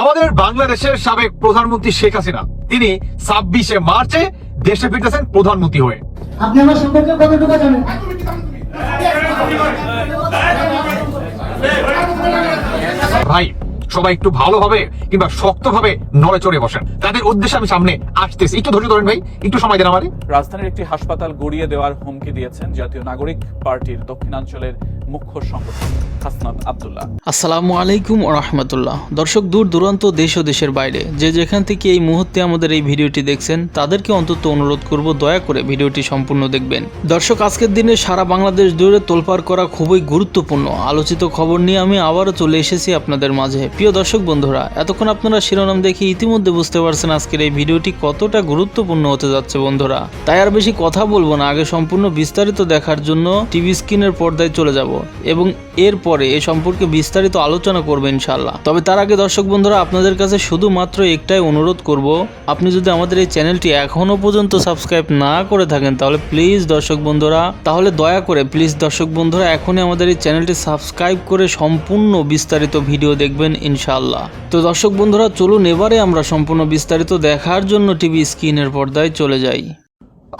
আমাদের বাংলাদেশের সাবেক প্রধানমন্ত্রী শেখ হাসিনা। তিনি ছাব্বিশে মার্চে দেশে ফিরতেছেন প্রধানমন্ত্রী হয়ে। আপনি আমার সম্পর্কে কতটুকু জানেন? ভাই সবাই একটু ভালোভাবে কিংবা শক্তভাবে নড়ে চড়ে বসেন। তাদের উদ্দেশ্যে আমি সামনে আসতেছি। একটু ধৈর্য ধরেন ভাই একটু সময় দেন আমারে। রাজধানীর একটি হাসপাতাল গড়িয়ে দেওয়ার হুমকি দিয়েছেন জাতীয় নাগরিক পার্টির দক্ষিণাঞ্চলের মুখ্য সংগঠক হাসনাত আব্দুল্লাহ। আসসালামু আলাইকুম রহমতুল্লাহ। দর্শক দূর দূরান্ত দেশ ও দেশের বাইরে যে যেখান থেকে এই মুহূর্তে আমাদের এই ভিডিওটি দেখছেন তাদেরকে অন্তত অনুরোধ করব দয়া করে ভিডিওটি সম্পূর্ণ দেখবেন। দর্শক আজকের দিনে সারা বাংলাদেশ জুড়ে তোলপাড় করা খুবই গুরুত্বপূর্ণ। আলোচিত খবর নিয়ে আমি আবারও চলে এসেছি আপনাদের মাঝে। প্রিয় দর্শক বন্ধুরা, এতক্ষণ আপনারা শিরোনাম দেখে ইতিমধ্যে বুঝতে পারছেন আজকের এই ভিডিওটি কতটা গুরুত্বপূর্ণ হতে যাচ্ছে বন্ধুরা। তাই আর বেশি কথা বলব না, আগে সম্পূর্ণ বিস্তারিত দেখার জন্য টিভি স্ক্রিনের পর্দায় চলে যাব এবং এরপরে এ সম্পর্কে বিস্তারিত আলোচনা করব ইনশাল্লাহ তবে তার আগে দর্শক বন্ধুরা, আপনাদের কাছে শুধুমাত্র একটাই অনুরোধ করব, আপনি যদি আমাদের এই চ্যানেলটি এখনও পর্যন্ত সাবস্ক্রাইব না করে থাকেন, তাহলে প্লিজ দর্শক বন্ধুরা, তাহলে দয়া করে প্লিজ দর্শক বন্ধুরা, এখনই আমাদের এই চ্যানেলটি সাবস্ক্রাইব করে সম্পূর্ণ বিস্তারিত ভিডিও দেখবেন ইনশাল্লাহ তো দর্শক বন্ধুরা, চলুন এবারে আমরা সম্পূর্ণ বিস্তারিত দেখার জন্য টিভি স্ক্রিনের পর্দায় চলে যাই।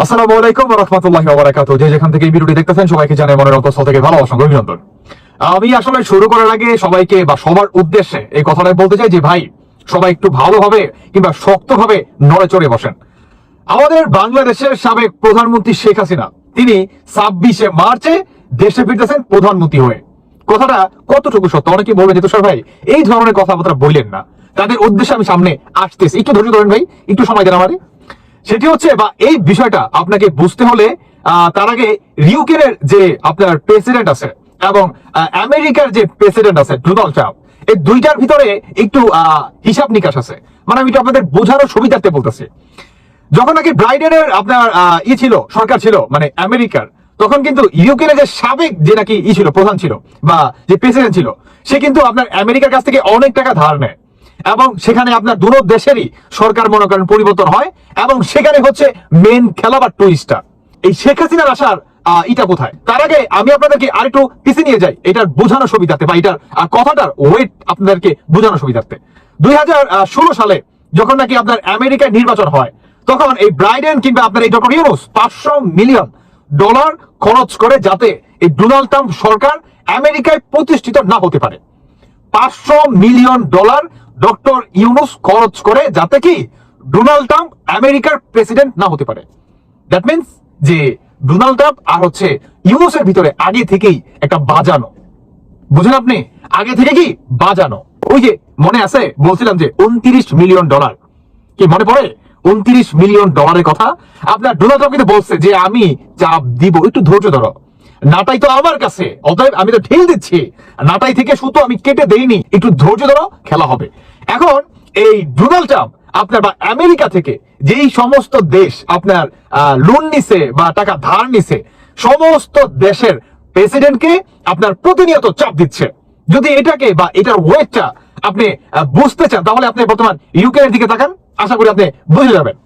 আসসালামু আলাইকুম রহমতুল্লাহি ওবারাকাতু। যে যেখান থেকে এই ভিডিওটি দেখতেছেন, সবাইকে জানাই মনের থেকে অভিনন্দন। আমি আসলে শুরু করার আগে সবাইকে, বা সবার উদ্দেশ্যে এই কথাটাই বলতে চাই যে, ভাই, সবাই একটু ভালোভাবে কিংবা শক্তভাবে নড়ে চড়ে বসেন। আমাদের বাংলাদেশের সাবেক প্রধানমন্ত্রী শেখ হাসিনা, তিনি ছাব্বিশে মার্চে দেশে ফিরতেছেন প্রধানমন্ত্রী হয়ে। কথাটা কতটুকু সত্য? অনেকে বলবেন যে তুষার ভাই, এই ধরনের কথাবার্তা বললেন না। তাদের উদ্দেশ্যে আমি সামনে আসতেছি। একটু ধৈর্য ধরেন ভাই, একটু সময় দেন আমারে। সেটি হচ্ছে, বা এই বিষয়টা আপনাকে বুঝতে হলে তার আগে ইউক্রেনের যে আপনার প্রেসিডেন্ট আছে এবং আমেরিকার যে প্রেসিডেন্ট আছে, ডোনাল্ড ট্রাম্প, এই দুইটার ভিতরে একটু হিসাব নিকাশ আছে। মানে আমি এটা আপনাদের বোঝানোর সুবিধার্থে বলতেছি। যখন নাকি ব্রাইডেনের আপনার ই ছিল, সরকার ছিল মানে আমেরিকার তখন কিন্তু ইউক্রেনের যে সাবেক যে নাকি ই ছিল, প্রধান ছিল, বা যে প্রেসিডেন্ট ছিল, সে কিন্তু আপনার আমেরিকার কাছ থেকে অনেক টাকা ধার নেয়। এবং সেখানে আপনার দুটো দেশেরই সরকার মনে করেন পরিবর্তন হয়, এবং সেখানে হচ্ছে মেন খেলা বা টুইস্টটা এই শেখ হাসিনার আসার এটা কোথায়? তার আগে আমি আপনাদেরকে আরেকটু পিছিয়ে নিয়ে যাই এটার বোঝানো সুবিধাতে, বা এটার কথাটার ওয়েট আপনাদেরকে বোঝানো সুবিধার্থে দুই হাজার সালে যখন নাকি আপনার আমেরিকায় নির্বাচন হয়, তখন এই ব্রাইডেন কিংবা আপনার এই ডক্টর ইউনুস পাঁচশো মিলিয়ন ডলার খরচ করে যাতে এই ডোনাল্ড ট্রাম্প সরকার আমেরিকায় প্রতিষ্ঠিত না হতে পারে। পাঁচশো মিলিয়ন ডলার ডক্টর ইউনুস খরচ করে যাতে কি ডোনাল্ড ট্রাম্প আমেরিকার প্রেসিডেন্ট না হতে পারে। দ্যাট মিনস যে ডোনাল্ড ট্রাম্প আর হচ্ছে ইউনুসের ভিতরে আগে থেকেই একটা বাজানো। বুঝেন আপনি? আগে থেকে কি বাজানো? ওই যে মনে আছে? বলছিলাম যে উনত্রিশ মিলিয়ন ডলার। কি মনে পড়ে? উনত্রিশ মিলিয়ন ডলারের কথা। আপনার ডোনাল্ড ট্রাম্প কিন্তু বলছে যে, আমি চাপ দিব, একটু ধৈর্য ধরো। নাটাই তো আমার কাছে। অতএব আমি তো ঢেল দিচ্ছি। নাটাই থেকে সুতো আমি কেটে দেইনি। একটু ধৈর্য ধরো, খেলা হবে। এখন এই ডোনাল্ড ট্রাম্প আপনার বা আমেরিকা থেকে যেই সমস্ত দেশ আপনার লোন নিছে বা টাকা ধার নিছে, সমস্ত দেশের প্রেসিডেন্টকে আপনার প্রতিনিয়ত চাপ দিচ্ছে। যদি এটাকে বা এটার ওয়েটটা আপনি বুঝতে চান, তাহলে আপনি বর্তমান ইউক্রেনের দিকে তাকান। আশা করি আপনি বুঝে যাবেন।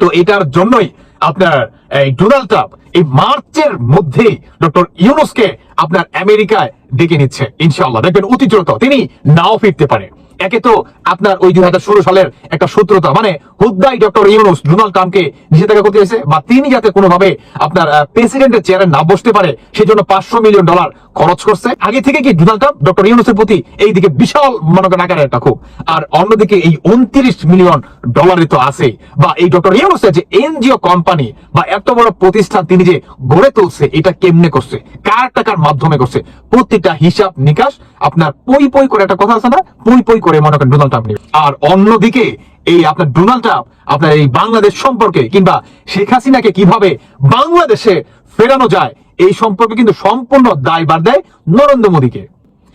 তো এটার জন্যই আপনার এই ডোনাল্ড ট্রাম্প এই মার্চের মধ্যেই ডক্টর ইউনুসকে আপনার আমেরিকায় ডেকে নিচ্ছে ইনশাল্লাহ দেখবেন অতি তিনি নাও ফিরতে পারে একে তো আপনার ওই দুই হাজার ষোলো সালের একটা সূত্রতা মানে হুদ্দাই ডক্টর ইউনুস ডোনাল্ড ট্রাম্পকে নিষেধাজ্ঞা করতে এসে বা তিনি যাতে কোনোভাবে আপনার প্রেসিডেন্টের চেয়ারে না বসতে পারে, সেজন্য পাঁচশো মিলিয়ন ডলার খরচ করছে। আগে থেকে কি ডোনাল্ড ট্রাম্প ডক্টর ইউনুসের প্রতি এইদিকে বিশাল মনে করেন আকারের একটা ক্ষোভ আর অন্যদিকে এই উনত্রিশ মিলিয়ন ডলারে তো আছে বা এই ডক্টর ইউনুসের যে এনজিও কোম্পানি বা এত বড় প্রতিষ্ঠান তিনি যে গড়ে তুলছে, এটা কেমনে করছে? কার টাকার মাধ্যমে করছে? প্রতিটা হিসাব নিকাশ, আপনার পই পই করে একটা কথা আছে না? পই পই করে মনে করেন ডোনাল্ড ট্রাম্প। আর অন্যদিকে এই আপনার ডোনাল্ড ট্রাম্প, আপনার এই বাংলাদেশ সম্পর্কে কিংবা শেখ হাসিনাকে কীভাবে বাংলাদেশে ফেরানো যায়, এই সম্পর্কে কিন্তু সম্পূর্ণ দায়ভার দেয় নরেন্দ্র মোদীকে।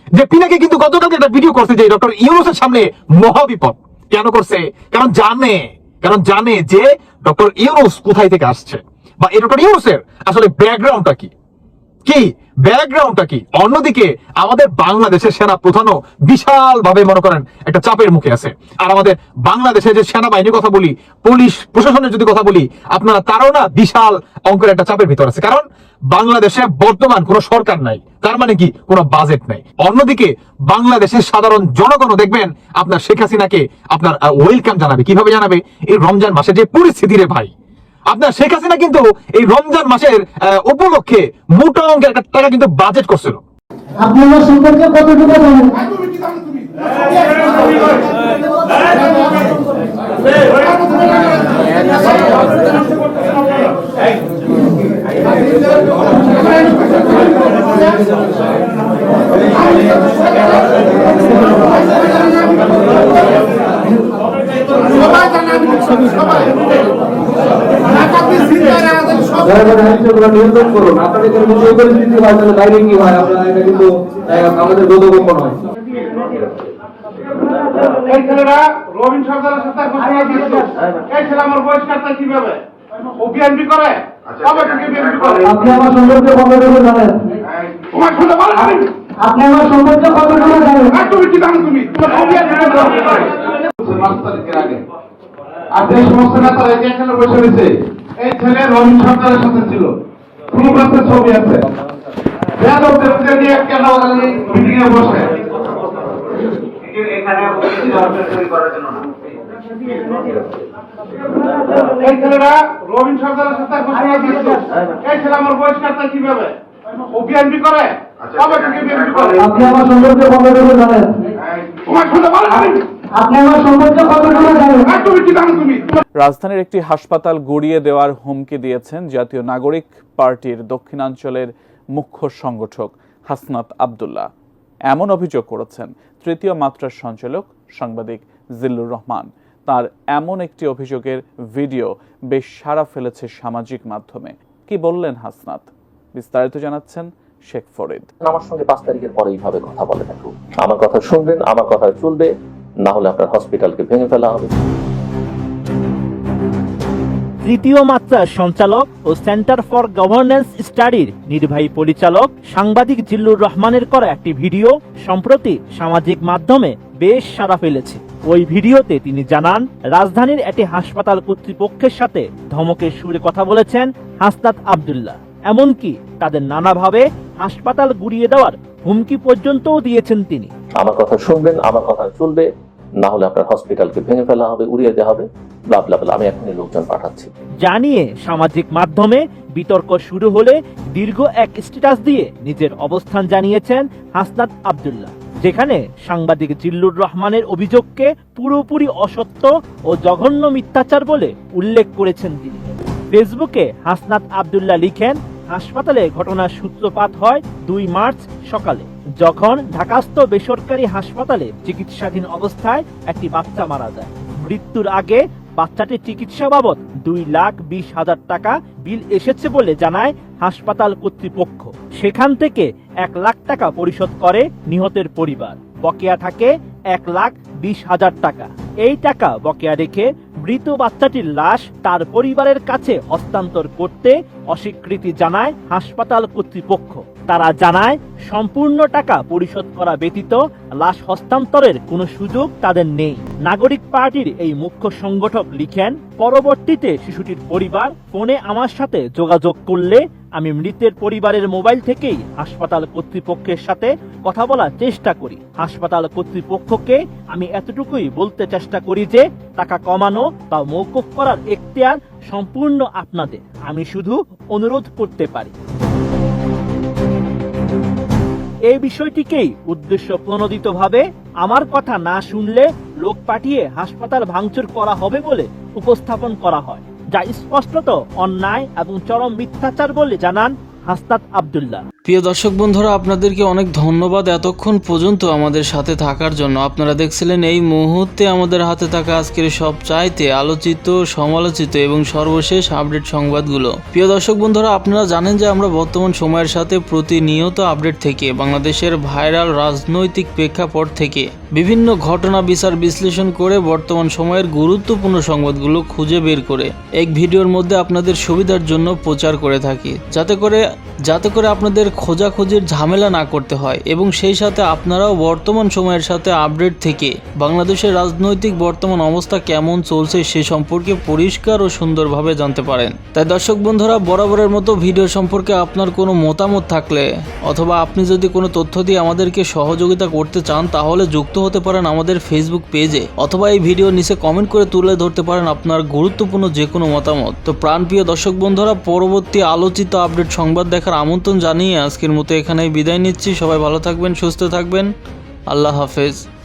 যে পিনাকে কিন্তু গতকালকে একটা ভিডিও করছে যে ডক্টর ইউনুসের সামনে মহাবিপদ। কেন করছে? কারণ জানে কারণ জানে যে ডক্টর ইউনুস কোথায় থেকে আসছে। বা এই ডক্টর ইউনুসের আসলে ব্যাকগ্রাউন্ডটা কি? কি? ব্যাকগ্রাউন্ডটা কি? অন্যদিকে আমাদের বাংলাদেশের সেনা প্রধানও বিশাল ভাবে মনে করেন, একটা চাপের মুখে আছে। আর আমাদের বাংলাদেশের যে সেনাবাহিনীর কথা বলি, পুলিশ প্রশাসনের যদি কথা বলি, আপনারা তারাও না বিশাল অঙ্কের একটা চাপের ভিতর আছে। কারণ বাংলাদেশে বর্তমান কোনো সরকার নাই, তার মানে কি? কোনো বাজেট নাই। অন্যদিকে বাংলাদেশের সাধারণ জনগণও দেখবেন, আপনার শেখ হাসিনাকে আপনার ওয়েলকাম জানাবে। কীভাবে জানাবে? এই রমজান মাসের যে পরিস্থিতি রে ভাই। আপনার শেখ হাসিনা কিন্তু এই রমজান মাসের আহ, উপলক্ষে মোটা অঙ্কের একটা টাকা কিন্তু বাজেট করছিল। আপনি আমার সম্পর্কে কতটুকু জানেন? জনগণের আইনশৃঙ্খলা নিয়ন্ত্রণ করুন আপনাদের এই পরিস্থিতি হয় তাহলে বাইরে কি হয় আপনারা এটা কিন্তু আমাদের বোধগম্য নয় এই ছেলেরা রবিন সরকারের সাথে ঘোষণা দিয়েছিল এই ছেলে আমার বহিষ্কারটা কীভাবে ও বিএনপি করে? করে আপনি আমার সম্পর্কে কতটুকু জানেন? তোমার শুনে বলো আমি আপনি আমার সম্পর্কে কতটুকু জানেন? আর তুমি কি জানো তুমি? করে পাঁচ তারিখের আগে আর সমস্ত নেতারা এখানে বসে রয়েছে। এই ছেলে রবিন সরকারের সাথে ছিল। প্রুফ আছে ছবি আছে। বেদকদের নিয়ে কেন মিটিং এ বসে? এই ছেলেরা রবিন সরকারের সাথে ঘোষণা দিয়েছিল এই ছেলে আমার বহিষ্কারটা কীভাবে? ও বিএনপি করে? কবে থেকে বিএনপি করে? আপনি আমার সম্পর্কে কতটুকু জানেন। তোমার আমি আপনি আমার সম্পর্কে কতটুকু জানেন? আর তুমি কি জানো তুমি? তোমার রাজধানীর একটি হাসপাতাল গড়িয়ে দেওয়ার হুমকি দিয়েছেন জাতীয় নাগরিক পার্টির দক্ষিণাঞ্চলের মুখ্য সংগঠক হাসনাত আবদুল্লাহ। এমন অভিযোগ করেছেন তৃতীয় মাত্রার সঞ্চালক সাংবাদিক জিল্লুর রহমান। তার এমন একটি অভিযোগের ভিডিও বেশ সাড়া ফেলেছে সামাজিক মাধ্যমে। কি বললেন হাসনাত? বিস্তারিত জানাচ্ছেন শেখ ফরিদ। আমার সঙ্গে পাঁচ তারিখের পরে এইভাবে কথা বলে একটু আমার কথা শুনবেন আমার কথা চলবে। না হলে আপনার হসপিটালকে ভেঙে ফেলা হবে। তৃতীয় মাত্রার সঞ্চালক ও সেন্টার ফর গভর্নেন্স স্টাডির নির্বাহী পরিচালক সাংবাদিক জিল্লুর রহমানের করা একটি ভিডিও সম্প্রতি সামাজিক মাধ্যমে বেশ সাড়া ফেলেছে। ওই ভিডিওতে তিনি জানান রাজধানীর একটি হাসপাতাল কর্তৃপক্ষের সাথে ধমকের সুরে কথা বলেছেন হাসনাত আবদুল্লাহ। এমনকি তাদের নানাভাবে হাসপাতাল গুড়িয়ে দেওয়ার হুমকি পর্যন্তও দিয়েছেন তিনি। আমার কথা শুনবেন আমার কথা চলবে। না হলে আপনার হসপিটালকে ভেঙে ফেলা হবে, উড়িয়ে দেওয়া হবে। আমি এখনই লোকজন পাঠাচ্ছি জানিয়ে সামাজিক মাধ্যমে বিতর্ক শুরু হলে দীর্ঘ এক স্ট্যাটাস দিয়ে নিজের অবস্থান জানিয়েছেন হাসনাত আবদুল্লাহ, যেখানে সাংবাদিক জিল্লুর রহমানের অভিযোগকে পুরোপুরি অসত্য ও জঘন্য মিথ্যাচার বলে উল্লেখ করেছেন তিনি ফেসবুকে হাসনাত আবদুল্লাহ লিখেন, হাসপাতালে ঘটনার সূত্রপাত হয় দুই মার্চ সকালে যখন ঢাকাস্থ বেসরকারি হাসপাতালে চিকিৎসাধীন অবস্থায় একটি বাচ্চা মারা যায়। মৃত্যুর আগে বাচ্চাটির চিকিৎসা বাবদ দুই লাখ বিশ হাজার টাকা বিল এসেছে বলে জানায় হাসপাতাল কর্তৃপক্ষ। সেখান থেকে এক লাখ টাকা পরিশোধ করে নিহতের পরিবার। বকেয়া থাকে এক লাখ বিশ হাজার টাকা। এই টাকা বকেয়া রেখে মৃত বাচ্চাটির লাশ তার পরিবারের কাছে হস্তান্তর করতে অস্বীকৃতি জানায় হাসপাতাল কর্তৃপক্ষ। তারা জানায়, সম্পূর্ণ টাকা পরিশোধ করা ব্যতীত লাশ হস্তান্তরের কোনো সুযোগ তাদের নেই। নাগরিক পার্টির এই মুখ্য সংগঠক লিখেন, পরবর্তীতে শিশুটির পরিবার ফোনে আমার সাথে যোগাযোগ করলে আমি মৃতের পরিবারের মোবাইল থেকেই হাসপাতাল কর্তৃপক্ষের সাথে কথা বলার চেষ্টা করি। হাসপাতাল কর্তৃপক্ষকে আমি এতটুকুই বলতে চেষ্টা করি যে, টাকা কমানো বা মৌকুফ করার এখতিয়ার সম্পূর্ণ আপনাদের। আমি শুধু অনুরোধ করতে পারি। এই বিষয়টিকেই উদ্দেশ্য প্রণোদিতভাবে আমার কথা না শুনলে লোক পাঠিয়ে হাসপাতাল ভাঙচুর করা হবে বলে উপস্থাপন করা হয়, যা স্পষ্টত অন্যায় এবং চরম মিথ্যাচার বলে জানান হাস্তাত আবদুল্লাহ। প্রিয় দর্শক বন্ধুরা, আপনাদেরকে অনেক ধন্যবাদ এতক্ষণ পর্যন্ত আমাদের সাথে থাকার জন্য। আপনারা দেখছিলেন এই মুহূর্তে আমাদের হাতে থাকা আজকের সব চাইতে আলোচিত, সমালোচিত এবং সর্বশেষ আপডেট সংবাদগুলো। প্রিয় দর্শক বন্ধুরা, আপনারা জানেন যে আমরা বর্তমান সময়ের সাথে প্রতিনিয়ত আপডেট থেকে, বাংলাদেশের ভাইরাল রাজনৈতিক প্রেক্ষাপট থেকে বিভিন্ন ঘটনা বিচার বিশ্লেষণ করে বর্তমান সময়ের গুরুত্বপূর্ণ সংবাদগুলো খুঁজে বের করে এক ভিডিওর মধ্যে আপনাদের সুবিধার জন্য প্রচার করে থাকি। যাতে করে যাতে করে আপনাদের খোঁজাখুঁজির ঝামেলা না করতে হয় এবং সেই সাথে আপনারাও বর্তমান সময়ের সাথে আপডেট থেকে বাংলাদেশের রাজনৈতিক বর্তমান অবস্থা কেমন চলছে সে সম্পর্কে পরিষ্কার ও সুন্দরভাবে জানতে পারেন। তাই দর্শক বন্ধুরা, বরাবরের মতো ভিডিও সম্পর্কে আপনার কোনো মতামত থাকলে অথবা আপনি যদি কোনো তথ্য দিয়ে আমাদেরকে সহযোগিতা করতে চান, তাহলে যুক্ত হতে পারেন আমাদের ফেসবুক পেজে অথবা এই ভিডিও নিচে কমেন্ট করে তুলে ধরতে পারেন আপনার গুরুত্বপূর্ণ যে কোনো মতামত। তো প্রাণপ্রিয় দর্শক বন্ধুরা, পরবর্তী আলোচিত আপডেট সংবাদ দেখার আমন্ত্রণ জানিয়ে আজকের মতো এখানেই বিদায় নিচ্ছি। সবাই ভালো থাকবেন, সুস্থ থাকবেন। আল্লাহ হাফেজ।